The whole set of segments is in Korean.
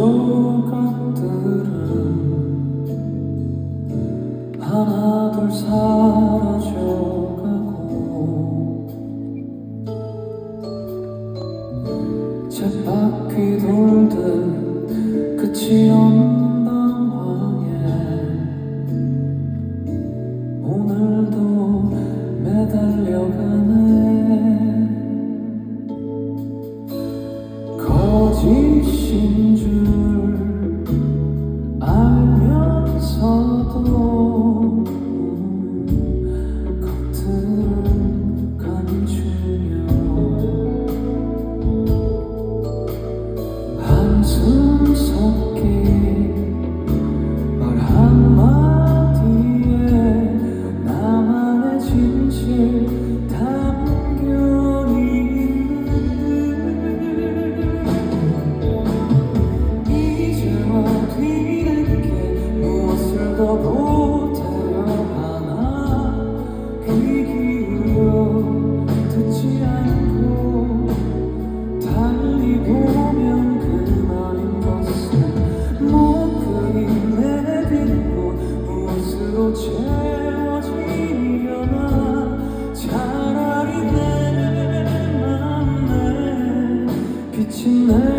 음. 조각들은 하나 둘 사라져가고 쳇바퀴 돌듯 끝이 없는 방황에 오늘도 매달려가네. 거짓이 tonight.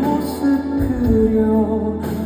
모습 그려.